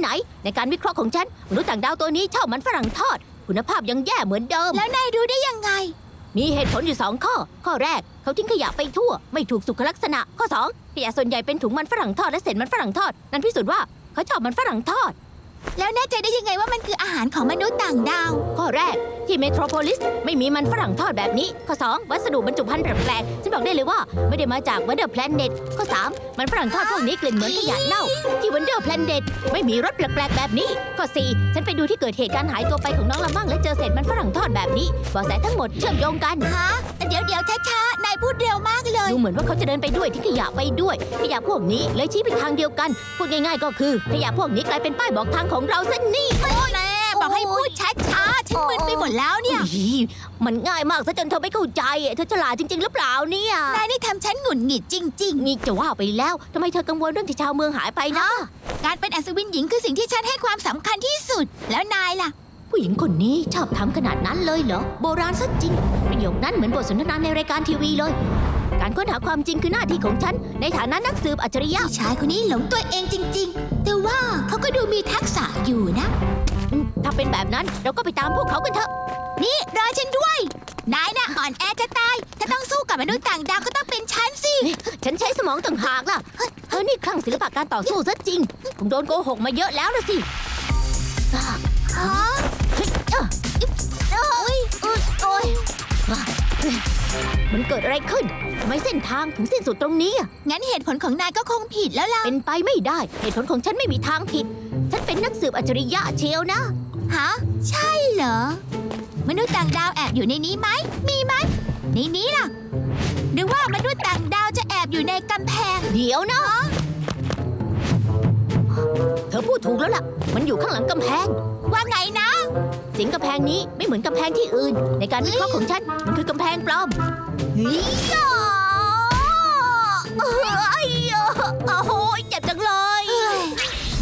ไหน ในการวิเคราะห์ของฉัน มนุษย์ต่างดาวตัวนี้ชอบมันฝรั่งทอด คุณภาพยังแย่เหมือนเดิม แล้วนายรู้ได้ยังไง มีเหตุผลอยู่สองข้อ ข้อแรก เขาทิ้งขยะไปทั่ว ไม่ถูกสุขลักษณะ ข้อสองขยะส่วนใหญ่เป็นถุงมันฝรั่งทอดและเศษมันฝรั่งทอด นั่นพิสูจน์ว่าเขาชอบมันฝรั่งทอด แล้วแน่ใจได้ยังไงว่ามันคืออาหารของมนุษย์ต่างดาว ข้อแรก ที่เมโทรโพลิส ไม่มีมันฝรั่งทอดแบบนี้ ข้อ 2 วัสดุบรรจุภัณฑ์แปลกๆฉันบอกได้เลยว่าไม่ได้มาจากวันเดอร์แพลนเน็ตข้อ 3 มันฝรั่งทอดพวกนี้กลิ่นเหมือนขยะเน่า ที่วันเดอร์แพลนเน็ตไม่มีรสแปลกๆแบบนี้ ข้อ 4 ฉันไปดูที่เกิดเหตุการหายตัวไปของน้องละมั่งและเจอเศษมันฝรั่งทอดแบบนี้เบาะแสทั้งหมดเชื่อมโยงกัน ฮะ เดี๋ยวเดี๋ยวช้าๆ นายพูดเร็วมากเลย ดูเหมือนว่าเขาจะเดินไปด้วยทิ้งขยะไปด้วย ขยะพวกนี้เลยชี้ไปทางเดียวกันพูดง่ายๆก็คือขยะพวกนี้กลายเป็นป้ายบอกทางของเราซะนี่แม่บอกให้พูดช้าๆฉันมึนไปหมดแล้วเนี่ยอี๋มันง่ายมากซะจนเธอไม่เข้าใจเธอฉลาดจริง ๆ หรือเปล่าเนี่ยนายนี่ทำฉันหงุดหงิดจริงนี่จะว่าไปแล้วทำไมเธอกังวลเรื่องที่ชาวเมืองหายไปนะๆการเป็นอัศวินหญิงคือสิ่งที่ฉันให้ความสำคัญที่สุด แล้วนายล่ะ ผู้หญิงคนนี้ชอบทำขนาดนั้นเลยเหรอ โบราณซะจริง ประโยคนั้นเหมือนบทสนทนาในรายการทีวีเลย การค้นหาความจริงคือหน้าที่ของฉัน ในฐานะนักสืบอัจฉริยะผู้ชายคนนี้หลงตัวเองจริง ๆ นแบบนั้น เราก็ไปตามพวกเขากันเถอะ นี่รอฉันด้วย นายน่ะอ่อนแอจะตาย ถ้าต้องสู้กับมนุษย์ต่างดาวก็ต้องเป็นฉันสิ ฉันใช้สมองต่างหากล่ะ เธอนี่คลั่งศิลปะการต่อสู้ซะจริง คงโดนโกหกมาเยอะแล้วละสิอ่าฮะเฮ้ยอะโอ้ยโอ้ยโอ้ยมันเกิดอะไรขึ้นทำไมเส้นทางถึงสิ้นสุดตรงนี้อะงั้นเหตุผลของนายก็คงผิดแล้วล่ะ เป็นไปไม่ได้ เหตุผลของฉันไม่มีทางผิด ฉันเป็นนักสืบอัจฉริยะเชียวนะ ฮะ ใช่เหรอ มนุษย์ต่างดาวแอบอยู่ในนี้ไหม มีไหม ในนี้ล่ะ หรือว่ามนุษย์ต่างดาวจะแอบอยู่ในกำแพง เดี๋ยวนะ เธอพูดถูกแล้วล่ะ มันอยู่ข้างหลังกำแพง ว่าไงนะ เสียงกำแพงนี้ไม่เหมือนกำแพงที่อื่น ในการวิเคราะห์ของฉัน มันคือกำแพงปลอมเฮ้ยอะเอ้ยอะโอ้โหเจ็บจังเลยเฮ้ย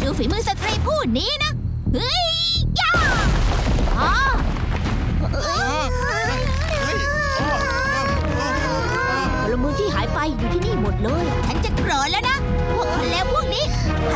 ดูฝีมือสตรีผู้นี้นะ เฮ้ยย่ ที่หายไปอยู่ที่นี่หมดเลย ฉันจะโกรธแล้วนะ พวกคนเลวพวกนี้ พ